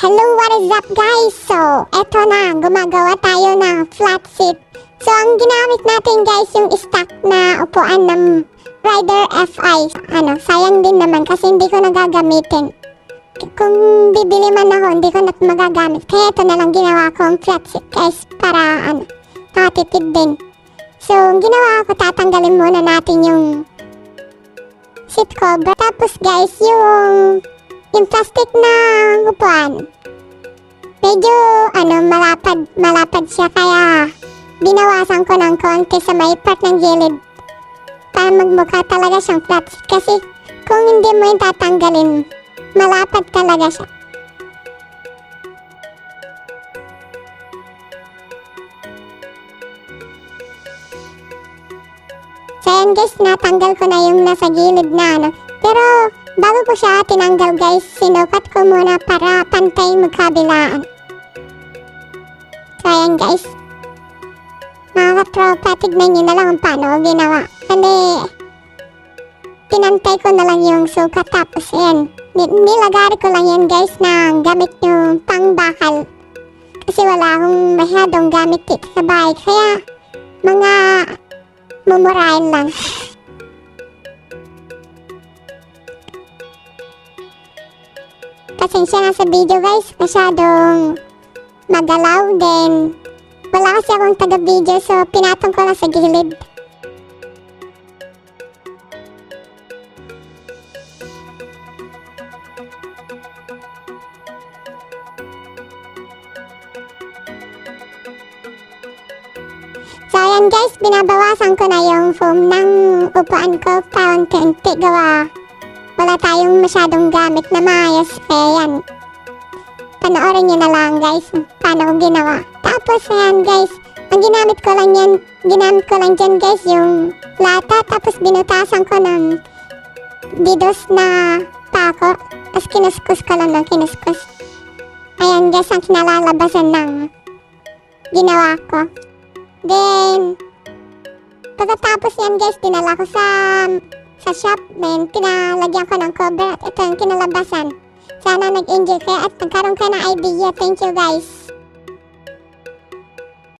Hello, what is up guys? So, eto na, gumagawa tayo ng flat seat. So, ang ginamit natin guys, yung stock na upuan ng Rider FI. Ano, sayang din naman kasi hindi ko nagagamitin. Kung bibili man ako, hindi ko na magagamit. Kaya ito na lang ginawa ko ang flat seat guys para ano, nakatipid din. So, ginawa ko, tatanggalin muna natin yung seat cover. Tapos guys, yung yung plastic na upuan. Medyo ano, malapad, malapad siya kaya binawasan ko ng konti sa may part ng gilid para magmukha talaga siyang flat. Kasi kung hindi mo yung tatanggalin, malapad talaga siya. So yan guys, natanggal ko na yung nasa gilid na ano. Pero bago ko siya tinanggal guys, sinukat ko muna para pantay magkabilaan. So yan guys. Mga katropa, tignan nyo na lang kung paano ko ginawa. Kasi pinantay ko na lang yung sukat tapos yan. Ni- nilagari ko lang yan guys na gamit yung pangbakal. Kasi wala akong masyadong gamit dito sa bahay. Kaya mga mumurahin lang. Pasensya na sa video guys, masyadong magalaw din. Wala kasi akong taga-video so pinatong ko lang sa gilid. So ayan guys, binabawasan ko na yung foam ng upuan ko paunti-unti gawa. Wala tayong masyadong gamit na maayos kaya yan. Panoorin nyo na lang guys paano ko ginawa. Tapos ayan guys, ang ginamit ko lang yan, ginamit ko lang dyan guys yung lata tapos binutasan ko ng didos na pako. Tapos kinuskus ko lang ng kinuskus. Ayan guys, ang kinalalabasan ng ginawa ko. Then, pagkatapos yan guys, dinala ko sa sa shop. Then, pinalagyan ko ng cover at ito yung kinalabasan. Sana nag-enjoy kayo at nagkaroon kayo ng idea. Thank you guys.